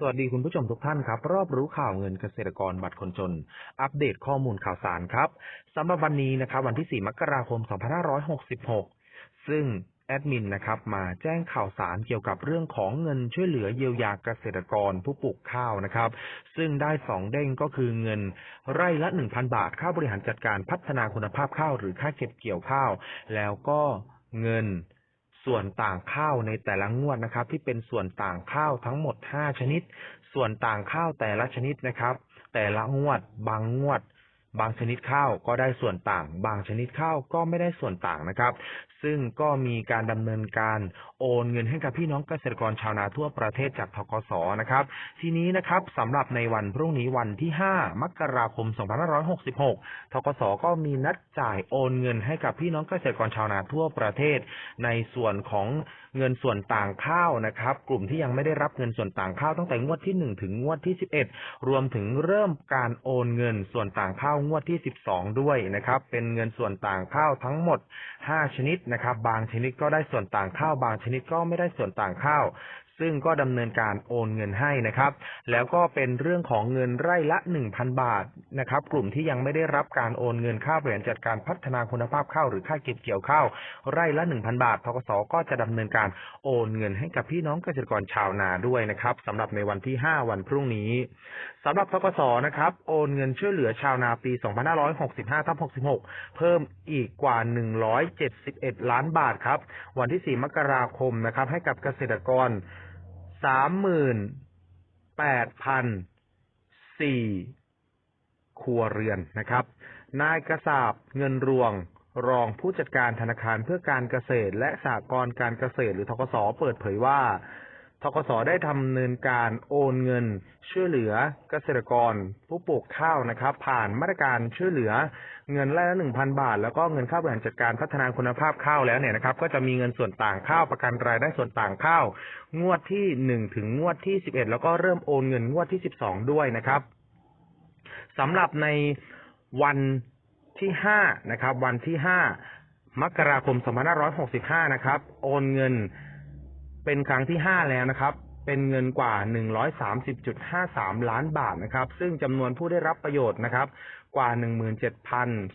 สวัสดีคุณผู้ชมทุกท่านครับ รอบรู้ข่าวเงินเกษตรกรบัตรคนจน อัปเดตข้อมูลข่าวสารครับสำหรับวันนี้นะครับ วันที่ 4 มกราคม 2566 ซึ่งแอดมินนะครับมาแจ้งข่าวสารเกี่ยวกับเรื่องของเงินช่วยเหลือเยียวยาเกษตรกรผู้ปลูกข้าวนะครับ ซึ่งได้สองเด้งก็คือเงินไร่ละ1,000 บาท ค่าบริหารจัดการพัฒนาคุณภาพข้าวหรือค่าเก็บเกี่ยวข้าว แล้วก็เงิน ส่วนต่างข้าวในแต่ละงวดนะครับ ที่เป็นส่วนต่างข้าวทั้งหมด5ชนิด ส่วนต่างข้าวแต่ละชนิดนะครับ แต่ละงวดบางงวด บางชนิดข้าวก็ได้ส่วนต่าง บางชนิดข้าวก็ไม่ได้ส่วนต่างนะครับ ซึ่งก็มีการดำเนินการโอนเงินให้กับพี่น้องเกษตรกรชาวนาทั่วประเทศจากทกสนะครับ ทีนี้นะครับสำหรับในวันพรุ่งนี้วันที่ 5 มกราคม 2566 ทกสก็มีนัดจ่ายโอนเงินให้กับพี่น้องเกษตรกรชาวนาทั่วประเทศ ในส่วนของเงินส่วนต่างข้าวนะครับ กลุ่มที่ยังไม่ได้รับเงินส่วนต่างข้าวตั้งแต่งวดที่ 1 ถึงงวดที่ 11 รวมถึงเริ่มการโอนเงินส่วนต่างข้าวงวดที่ 12 ด้วยนะครับ เป็นเงินส่วนต่างข้าวทั้งหมด 5 ชนิดนะครับ บางชนิดก็ได้ส่วนต่างข้าว บางชนิดก็ไม่ได้ส่วนต่างข้าว ซึ่งก็ดำเนินการโอนเงินให้นะครับ แล้วก็เป็นเรื่องของเงินไร่ละ 1,000 บาทนะครับ กลุ่มที่ยังไม่ได้รับการโอนเงินค่าบริหารจัดการพัฒนาคุณภาพข้าวหรือค่าเก็บเกี่ยวข้าวไร่ละ 1,000 บาททกสก็จะดำเนินการโอนเงินให้กับพี่น้องเกษตรกรชาวนาด้วยนะครับสำหรับในวันที่ 5 วันพรุ่งนี้สำหรับทกสนะครับ โอนเงินช่วยเหลือชาวนาปี 2565ทับ66 เพิ่มอีกกว่า 171 ล้านบาทครับ วันที่ 4 มกราคมนะครับ ให้กับเกษตรกร 38,004ครัวเรือนนะครับ นายกระสาบเงินรวงรองผู้จัดการธนาคารเพื่อการเกษตร และสหกรณ์การเกษตรหรือทกสเปิดเผยว่า ทกสได้ทำเนินการโอนเงิน ช่วยเหลือเกษตรกร ผู้ปลูกข้าวนะครับ ผ่านมาตรการช่วยเหลือเงินไร่ละหนึ่งพันบาท แล้วก็เงินค่าบริหารจัดการพัฒนาคุณภาพข้าวแล้วเนี่ยนะครับ ก็จะมีเงินส่วนต่างข้าวประกันรายได้ส่วนต่างข้าว งวดที่หนึ่งถึงงวดที่สิบเอ็ดแล้วก็เริ่มโอนเงินงวดที่สิบสองด้วยนะครับสำหรับในวันที่ห้านะครับ วันที่ห้ามกราคมสองพันห้าร้อยหกสิบห้านะครับ โอนเงิน เป็นครั้งที่ห้าแล้วนะครับ เป็นเงินกว่า 130.53 ล้านบาทนะครับ ซึ่งจำนวนผู้ได้รับประโยชน์นะครับ กว่า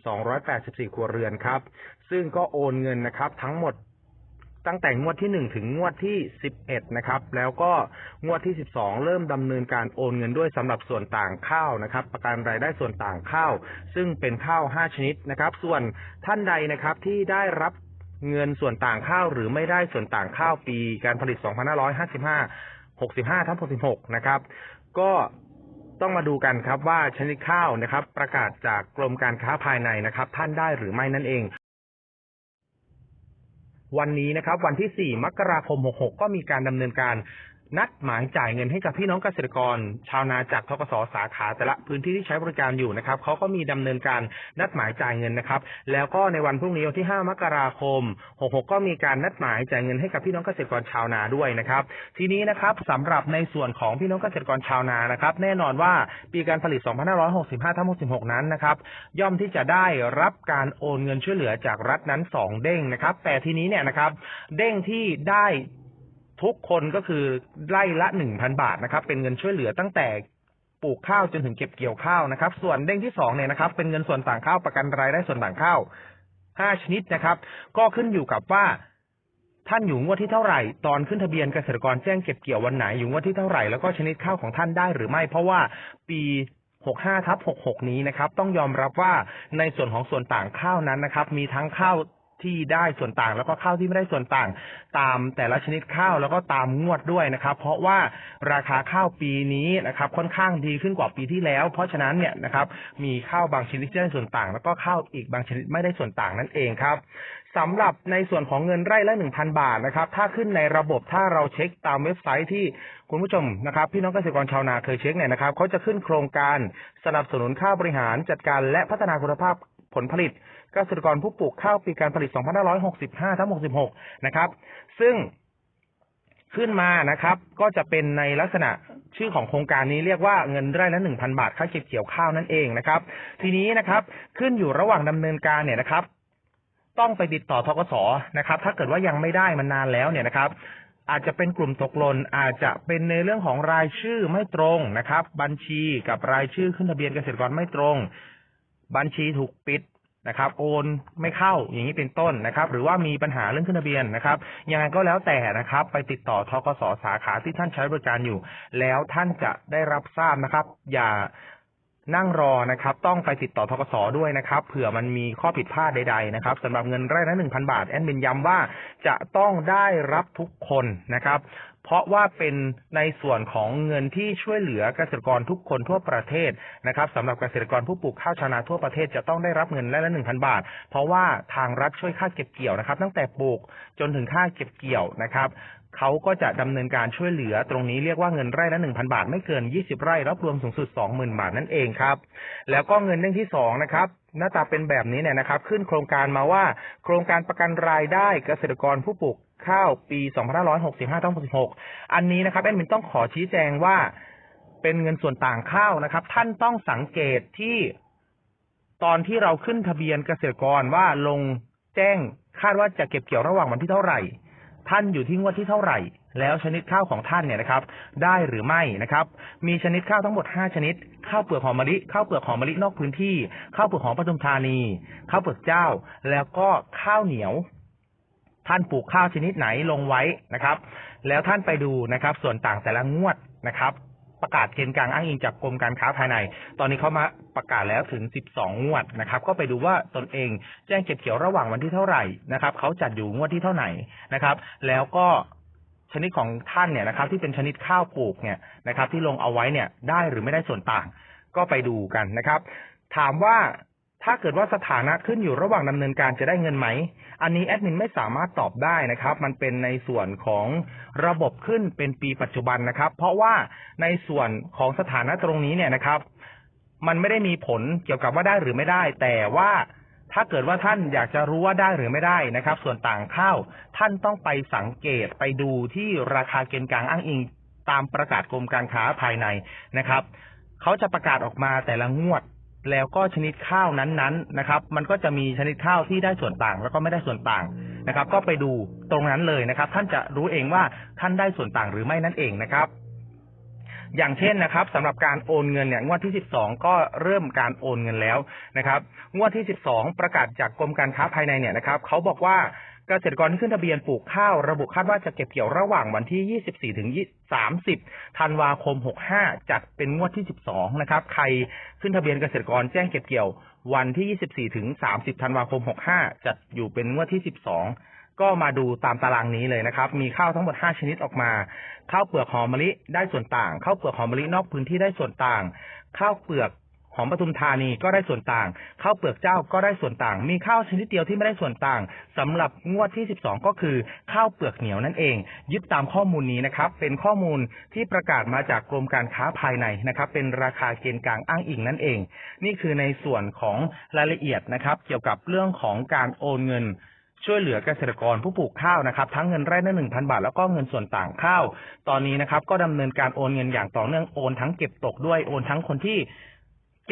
17,284 ครัวเรือนครับ ซึ่งก็โอนเงินนะครับ ทั้งหมดตั้งแต่งวดที่1ถึงงวดที่11นะครับ แล้วก็งวดที่12เริ่มดำเนินการโอนเงินด้วยสำหรับส่วนต่างข้าวนะครับ ประกันรายได้ส่วนต่างข้าว ซึ่งเป็นข้าว5ชนิดนะครับ ส่วนท่านใดนะครับที่ได้รับ เงินส่วนต่างข้าวหรือไม่ได้ส่วนต่างข้าวปี การผลิต 2555 65ทับ66นะครับ ก็ต้องมาดูกันครับว่าชนิดข้าวนะครับ ประกาศจากกรมการค้าภายในนะครับ ท่านได้หรือไม่นั่นเอง วันนี้นะครับ วันที่ 4 มกราคม 66 ก็มีการดำเนินการ นัดหมายจ่ายเงินให้กับพี่น้องเกษตรกร ชาวนาจากทกสสาขาแต่ละพื้นที่ที่ใช้บริการอยู่นะครับเขาก็มีดำเนินการนัดหมายจ่ายเงินนะครับ แล้วก็ในวันพรุ่งนี้วันที่ 5 มกราคม 66 ก็มีการนัดหมายจ่ายเงินให้กับพี่น้องเกษตรกรชาวนาด้วยนะครับ ทีนี้นะครับสำหรับในส่วนของพี่น้องเกษตรกรชาวนานะครับ แน่นอนว่าปีการผลิต 2565ทั้ง66 นั้นนะครับ ย่อมที่จะได้รับการโอนเงินช่วยเหลือจากรัฐนั้น 2 เด้งนะครับ แต่ทีนี้เนี่ยนะครับ เด้งที่ได้ ทุกคนก็คือไร่ละหนึ่งพันบาทนะครับ เป็นเงินช่วยเหลือตั้งแต่ปลูกข้าวจนถึงเก็บเกี่ยวข้าวนะครับ ส่วนเด้งที่สองเนี่ยนะครับ เป็นเงินส่วนต่างข้าวประกันรายได้ส่วนต่างข้าวห้าชนิดนะครับ ก็ขึ้นอยู่กับว่าท่านอยู่งวดที่เท่าไหร่ ตอนขึ้นทะเบียนเกษตรกรแจ้งเก็บเกี่ยววันไหนอยู่งวดที่เท่าไหร่แล้วก็ชนิดข้าวของท่านได้หรือไม่ เพราะว่าปี65ทับ66 นี้นะครับ ต้องยอมรับว่าในส่วนของส่วนต่างข้าวนั้นนะครับ มีทั้งข้าว ที่ได้ส่วนต่าง แล้วก็ข้าวที่ไม่ได้ส่วนต่าง ตามแต่ละชนิดข้าวแล้วก็ตามงวดด้วยนะครับ เพราะว่าราคาข้าวปีนี้นะครับ ค่อนข้างดีขึ้นกว่าปีที่แล้ว เพราะฉะนั้นเนี่ยนะครับ มีข้าวบางชนิดที่ได้ส่วนต่าง แล้วก็ข้าวอีกบางชนิดไม่ได้ส่วนต่างนั่นเองครับสำหรับในส่วนของเงินไร่ละหนึ่งพันบาทนะครับ ถ้าขึ้นในระบบถ้าเราเช็คตามเว็บไซต์ที่คุณผู้ชมนะครับ พี่น้องเกษตรกรชาวนาเคยเช็คเนี่ยนะครับเขาจะขึ้นโครงการสนับสนุนค่าบริหารจัดการและพัฒนาคุณภาพ ผลผลิตเกษตรกรผู้ปลูกข้าวปีการผลิต 2565ทั้ง66 นะครับ ซึ่งขึ้นมานะครับ ก็จะเป็นในลักษณะชื่อของโครงการนี้เรียกว่าเงินไร่ละ1,000บาทค่าเก็บเกี่ยวข้าวนั่นเองนะครับ ทีนี้นะครับ ขึ้นอยู่ระหว่างดำเนินการเนี่ยนะครับ ต้องไปติดต่อทกสนะครับ ถ้าเกิดว่ายังไม่ได้มันนานแล้วเนี่ยนะครับ อาจจะเป็นกลุ่มตกหล่นอาจจะเป็นในเรื่องของรายชื่อไม่ตรงนะครับ บัญชีกับรายชื่อขึ้นทะเบียนเกษตรกรไม่ตรง บัญชีถูกปิดนะครับ โอนไม่เข้าอย่างนี้เป็นต้นนะครับ หรือว่ามีปัญหาเรื่องขึ้นทะเบียนนะครับยังไงก็แล้วแต่นะครับ ไปติดต่อทกสสาขาที่ท่านใช้บริการอยู่ แล้วท่านจะได้รับทราบนะครับ อย่านั่งรอนะครับ ต้องไปติดต่อทกสด้วยนะครับเผื่อมันมีข้อผิดพลาดใดๆนะครับสำหรับเงินไร่ละหนึ่งพันบาทแอดมินย้ำว่าจะต้องได้รับทุกคนนะครับ เพราะว่าเป็นในส่วนของเงินที่ช่วยเหลือเกษตรกรทุกคนทั่วประเทศนะครับสำหรับเกษตรกรผู้ปลูกข้าวชาวนาทั่วประเทศจะต้องได้รับเงินละละหนึ่งพันบาท เพราะว่าทางรัฐช่วยค่าเก็บเกี่ยวนะครับ ตั้งแต่ปลูกจนถึงค่าเก็บเกี่ยวนะครับ เขาก็จะดำเนินการช่วยเหลือตรงนี้เรียกว่าเงินไร่ละหนึ่งพันบาทไม่เกินยี่สิบไร่รับรวมสูงสุดสองหมื่นบาทนั่นเองครับ แล้วก็เงินเด้งที่สองนะครับหน้าตาเป็นแบบนี้เนี่ยนะครับ ขึ้นโครงการมาว่า โครงการประกันรายได้เกษตรกรผู้ปลูกข้าวปี 2565ต้อง66 อันนี้นะครับแอดมินต้องขอชี้แจงว่าเป็นเงินส่วนต่างข้าวนะครับ ท่านต้องสังเกตที่ตอนที่เราขึ้นทะเบียนเกษตรกรว่าลงแจ้งคาดว่าจะเก็บเกี่ยวระหว่างวันที่เท่าไหร่ ท่านอยู่ที่งวดที่เท่าไหร่ แล้วชนิดข้าวของท่านเนี่ยนะครับ ได้หรือไม่นะครับ มีชนิดข้าวทั้งหมด 5 ชนิด ข้าวเปลือกหอมมะลิ ข้าวเปลือกหอมมะลินอกพื้นที่ ข้าวเปลือกหอมปทุมธานี ข้าวเปลือกเจ้า แล้วก็ข้าวเหนียว ท่านปลูกข้าวชนิดไหนลงไว้นะครับ แล้วท่านไปดูนะครับ ส่วนต่างแต่ละงวดนะครับ ประกาศเกณฑ์กลางอ้างอิงจากกรมการค้าภายใน ตอนนี้เขามาประกาศแล้วถึง 12 งวดนะครับ ก็ไปดูว่าตนเองแจ้งเก็บเกี่ยวระหว่างวันที่เท่าไหร่นะครับเขาจัดอยู่งวดที่เท่าไหร่นะครับ แล้วก็ชนิดของท่านเนี่ยนะครับ ที่เป็นชนิดข้าวปลูกเนี่ยนะครับ ที่ลงเอาไว้เนี่ยได้หรือไม่ได้ส่วนต่าง ก็ไปดูกันนะครับ ถามว่า ถ้าเกิดว่าสถานะขึ้นอยู่ระหว่างดำเนินการจะได้เงินไหม อันนี้แอดมินไม่สามารถตอบได้นะครับ มันเป็นในส่วนของระบบขึ้นเป็นปีปัจจุบันนะครับ เพราะว่าในส่วนของสถานะตรงนี้เนี่ยนะครับ มันไม่ได้มีผลเกี่ยวกับว่าได้หรือไม่ได้ แต่ว่าถ้าเกิดว่าท่านอยากจะรู้ว่าได้หรือไม่ได้นะครับ ส่วนต่างข้าวท่านต้องไปสังเกตไปดูที่ราคาเกณฑ์กลางอ้างอิง ตามประกาศกรมการค้าภายในนะครับเขาจะประกาศออกมาแต่ละงวด แล้วก็ชนิดข้าวนั้นๆนะครับ มันก็จะมีชนิดข้าวที่ได้ส่วนต่าง แล้วก็ไม่ได้ส่วนต่างนะครับ ก็ไปดูตรงนั้นเลยนะครับ ท่านจะรู้เองว่าท่านได้ส่วนต่างหรือไม่นั่นเองนะครับ อย่างเช่นนะครับสำหรับการโอนเงินเนี่ยงวดที่12ก็เริ่มการโอนเงินแล้วนะครับ งวดที่12ประกาศจากกรมการค้าภายในเนี่ยนะครับเขาบอกว่า เกษตรกรที่ขึ้นทะเบียนปลูกข้าวระบุคาดว่าจะเก็บเกี่ยวระหว่างวันที่ 24 ถึง 30 ธันวาคม 65 จัดเป็นงวดที่ 12 นะครับ ใครขึ้นทะเบียนเกษตรกรแจ้งเก็บเกี่ยววันที่ 24 ถึง 30 ธันวาคม 65 จัดอยู่เป็นงวดที่ 12 ก็มาดูตามตารางนี้เลยนะครับ มีข้าวทั้งหมด 5 ชนิดออกมา ข้าวเปลือกหอมมะลิได้ส่วนต่าง ข้าวเปลือกหอมมะลินอกพื้นที่ได้ส่วนต่าง ข้าวเปลือก หอมปทุมธานีก็ได้ส่วนต่าง ข้าวเปลือกเจ้าก็ได้ส่วนต่าง มีข้าวชนิดเดียวที่ไม่ได้ส่วนต่างสำหรับงวดที่ 12 ก็คือข้าวเปลือกเหนียวนั่นเอง ยึดตามข้อมูลนี้นะครับ เป็นข้อมูลที่ประกาศมาจากกรมการค้าภายในนะครับ เป็นราคาเกณฑ์กลางอ้างอิงนั่นเอง นี่คือในส่วนของรายละเอียดนะครับ เกี่ยวกับเรื่องของการโอนเงินช่วยเหลือเกษตรกรผู้ปลูกข้าวนะครับ ทั้งเงินไร่ละหนึ่งพันบาท แล้วก็เงินส่วนต่างข้าว ตอนนี้นะครับ ก็ดำเนินการโอนเงินอย่างต่อเนื่องโอนทั้งเก็บตกด้วยโอนทั้งคนที่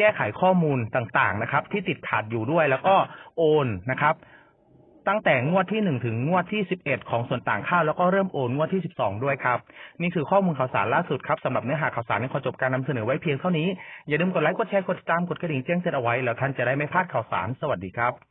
แก้ไขข้อมูลต่างๆนะครับ ที่ติดขัดอยู่ด้วยแล้วก็โอนนะครับ ตั้งแต่งวดที่หนึ่งถึงงวดที่สิบเอ็ดของส่วนต่างข้าวแล้วก็เริ่มโอนงวดที่สิบสองด้วยครับ นี่คือข้อมูลข่าวสารล่าสุดครับสำหรับเนื้อหาข่าวสารในขอจบการนำเสนอไว้เพียงเท่านี้อย่าลืมกดไลค์กดแชร์กดติดตามกดกระดิ่งแจ้งเตือนเอาไว้แล้วท่านจะได้ไม่พลาดข่าวสารสวัสดีครับ